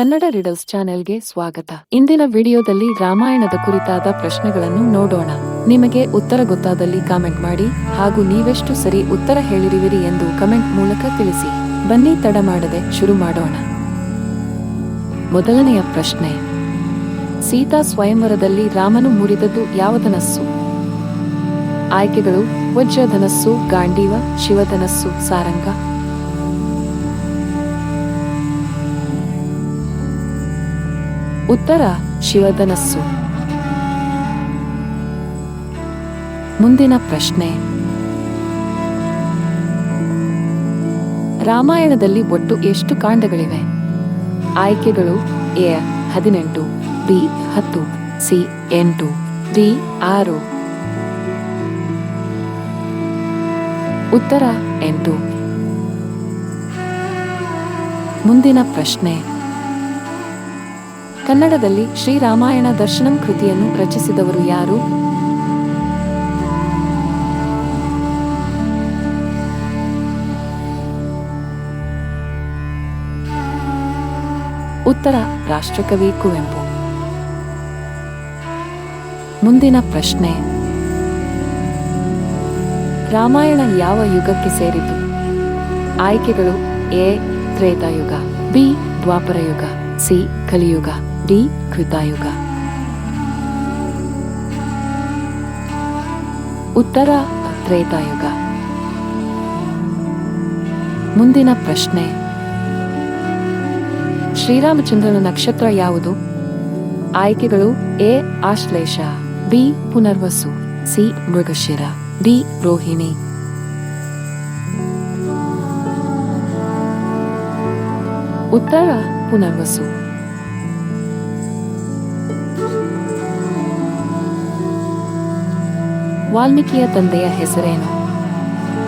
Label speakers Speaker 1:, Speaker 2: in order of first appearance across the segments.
Speaker 1: Kannada riddles ಚಾನೆಲ್ಗೆ ಸ್ವಾಗತ. ಇಂದಿನ ವಿಡಿಯೋದಲ್ಲಿ ರಾಮಾಯಣದ ಕುರಿತಾದ ಪ್ರಶ್ನೆಗಳನ್ನು ನೋಡೋಣ. ನಿಮಗೆ ಉತ್ತರ ಗೊತ್ತಾದಲ್ಲಿ ಕಾಮೆಂಟ್ ಮಾಡಿ ಹಾಗೂ ನೀವೆಷ್ಟು ಸರಿ ಉತ್ತರ ಹೇಳಿರುವಿರಿ ಎಂದು ಕಮೆಂಟ್ ಮೂಲಕ ತಿಳಿಸಿ. ಬನ್ನಿ ತಡ ಮಾಡದೆ ಶುರು ಮಾಡೋಣ. ಮೊದಲನೆಯ ಪ್ರಶ್ನೆ. ಸೀತಾ ಸ್ವಯಂವರದಲ್ಲಿ ರಾಮನು ಮುರಿದದ್ದು ಯಾವ ಧನಸ್ಸು? ಆಯ್ಕೆಗಳು, ವಜ್ರಧನಸ್ಸು, ಗಾಂಡೀವ, ಶಿವಧನಸ್ಸು, ಸಾರಂಗ. ಉತ್ತರ ಶಿವಧನಸ್ಸು. ಮುಂದಿನ ಪ್ರಶ್ನೆ. ರಾಮಾಯಣದಲ್ಲಿ ಒಟ್ಟು ಎಷ್ಟು ಕಾಂಡಗಳಿವೆ? ಆಯ್ಕೆಗಳು ಎ ಹದಿನೆಂಟು, ಬಿ ಹತ್ತು, ಸಿ ಎಂಟು, ಡಿ ಆರು. ಉತ್ತರ ಎಂಟು. ಮುಂದಿನ ಪ್ರಶ್ನೆ. ಕನ್ನಡದಲ್ಲಿ ಶ್ರೀರಾಮಾಯಣ ದರ್ಶನಂ ಕೃತಿಯನ್ನು ರಚಿಸಿದವರು ಯಾರು? ಉತ್ತರ ರಾಷ್ಟ್ರಕವಿ ಕುವೆಂಪು. ಮುಂದಿನ ಪ್ರಶ್ನೆ. ರಾಮಾಯಣ ಯಾವ ಯುಗಕ್ಕೆ ಸೇರಿತು ಆಯ್ಕೆಗಳು ಎ ತ್ರೇತಾಯುಗ ಬಿ, ದ್ವಾಪರ ಯುಗ, ಸಿ, ಕಲಿಯುಗ. ಡಿ ಕೃತಾಯುಗ ಉತ್ತರ ತ್ರೇತಾಯುಗ ಮುಂದಿನ ಪ್ರಶ್ನೆ. ಶ್ರೀರಾಮಚಂದ್ರನ ನಕ್ಷತ್ರ ಯಾವುದು? ಆಯ್ಕೆಗಳು A, Ashlesha, B, Punarvasu, C, Mrigashira, D, Rohini. ಉತ್ತರ, ಪುನರ್ವಸು. ವಾಲ್ಮೀಕಿಯ ತಂದೆಯ ಹೆಸರೇನು?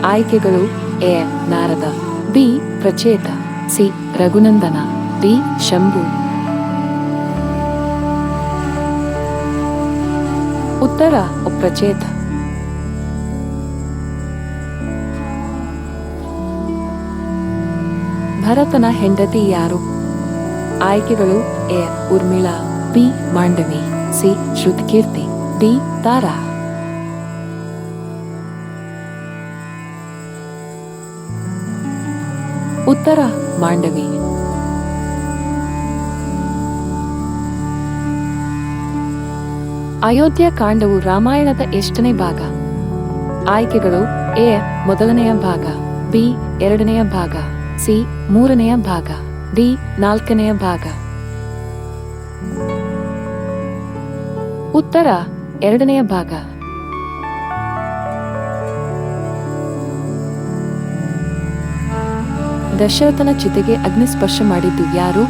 Speaker 1: ಆಯ್ಕೆಗಳು A. Narada, B. Pracheta, C. Raghunandana, D. Shambhu. ಉತ್ತರ, ಪ್ರಚೇತ. ಭರತನ ಹೆಂಡತಿ ಯಾರು? ಆಯ್ಕೆಗಳು A. Urmila, B. Mandavi, C. Shrutakirti, D. Tara. ಉತ್ತರ ಮಾಂಡವಿ. ಅಯೋಧ್ಯ ಕಾಂಡವು ರಾಮಾಯಣದ ಎಷ್ಟನೇ ಭಾಗ? ಆಯ್ಕೆಗಳು ಎ ಮೊದಲನೆಯ ಭಾಗ, ಬಿ ಎರಡನೆಯ ಭಾಗ, ಸಿ ಮೂರನೆಯ ಭಾಗ, ಡಿ ನಾಲ್ಕನೆಯ ಭಾಗ. ಉತ್ತರ ಎರಡನೆಯ ಭಾಗ. ದಶರಥನ ಚಿತೆಗೆ ಅಗ್ನಿಸ್ಪರ್ಶ ಮಾಡಿದ್ದು ಯಾರು?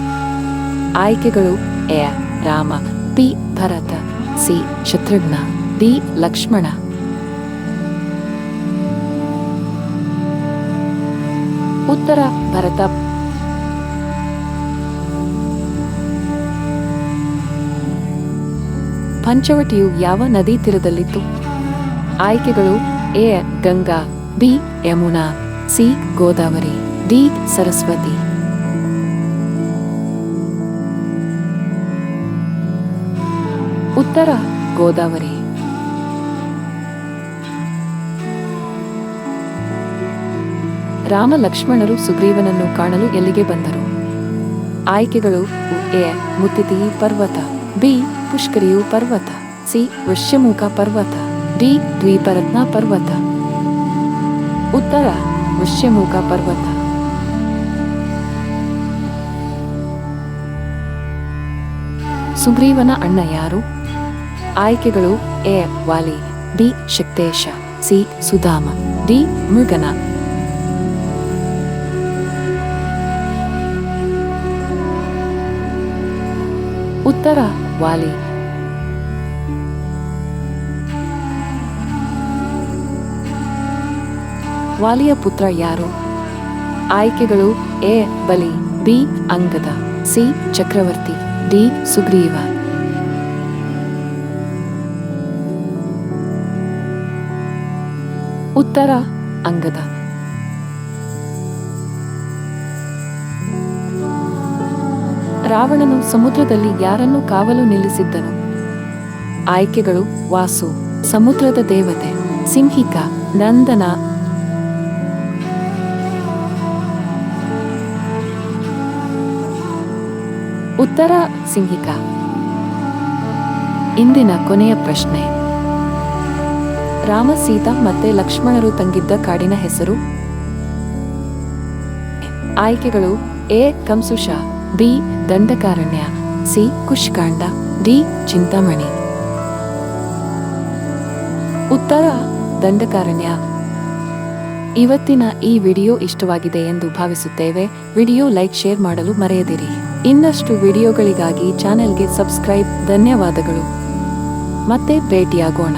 Speaker 1: ಆಯ್ಕೆಗಳು A. Rama B Bharata, C. Shatrughna, D. Lakshmana. ಉತ್ತರ, ಭರತ. ಪಂಚವಟಿಯು ಯಾವ ನದಿ ತೀರದಲ್ಲಿತ್ತು? ಆಯ್ಕೆಗಳು A. Ganga, B. Yamuna, C. Godavari. D Saraswati. ಉತ್ತರ ಗೋದಾವರಿ. ರಾಮ ಲಕ್ಷ್ಮಣರು ಸುಗ್ರೀವನನ್ನು ಕಾಣಲು ಎಲ್ಲಿಗೆ ಬಂದರು? ಆಯ್ಕೆಗಳು ಎ, ಮುತ್ತಿತಿ ಪರ್ವತ, ಬಿ, ಪುಷ್ಕರಿಯು ಪರ್ವತ, ಸಿ, ವೃಷ್ಯಮುಖ ಪರ್ವತ, ಡಿ, ದ್ವೀಪರತ್ನ ಪರ್ವತ. ಉತ್ತರ, ವೃಷ್ಯಮುಖ ಪರ್ವತ. ಸುಗ್ರೀವನ ಅಣ್ಣ ಯಾರು? ಆಯ್ಕೆಗಳು A. Vali, B. Shaktesha, C. Sudhama, D. Mrigana. ಉತ್ತರ, ವಾಲಿ. ವಾಲಿಯ ಪುತ್ರ ಯಾರು? ಆಯ್ಕೆಗಳು ಎ. ಬಲಿ, ಬಿ. ಅಂಗದ, ಸಿ. ಚಕ್ರವರ್ತಿ. ಡಿ ಸುಗ್ರೀವ. ಉತ್ತರ ಅಂಗದ. ರಾವಣನು ಸಮುದ್ರದಲ್ಲಿ ಯಾರನ್ನು ಕಾವಲು ನಿಲ್ಲಿಸಿದ್ದನು? ಆಯ್ಕೆಗಳು ವಾಸು, ಸಮುದ್ರದ ದೇವತೆ, ಸಿಂಹಿಕ, ನಂದನ ಉತ್ತರ ಸಿಂಹಿಕ. ಇಂದಿನ ಕೊನೆಯ ಪ್ರಶ್ನೆ. ರಾಮ, ಸೀತಾ ಮತ್ತೆ ಲಕ್ಷ್ಮಣರು ತಂಗಿದ್ದ ಕಾಡಿನ ಹೆಸರು? ಆಯ್ಕೆಗಳು A, Kansusha, B, Dandakaranya, C, Kushkanda, D, Chintamani. ಉತ್ತರ ದಂಡಕಾರಣ್ಯ. ಇವತ್ತಿನ ಈ ವಿಡಿಯೋ ಇಷ್ಟವಾಗಿದೆ ಎಂದು ಭಾವಿಸುತ್ತೇವೆ. ವಿಡಿಯೋ ಲೈಕ್, ಶೇರ್ ಮಾಡಲು ಮರೆಯದಿರಿ. ಇನ್ನಷ್ಟು ವಿಡಿಯೋಗಳಿಗಾಗಿ ಚಾನೆಲ್ಗೆ ಸಬ್ಸ್ಕ್ರೈಬ್. ಧನ್ಯವಾದಗಳು. ಮತ್ತೆ ಭೇಟಿಯಾಗೋಣ.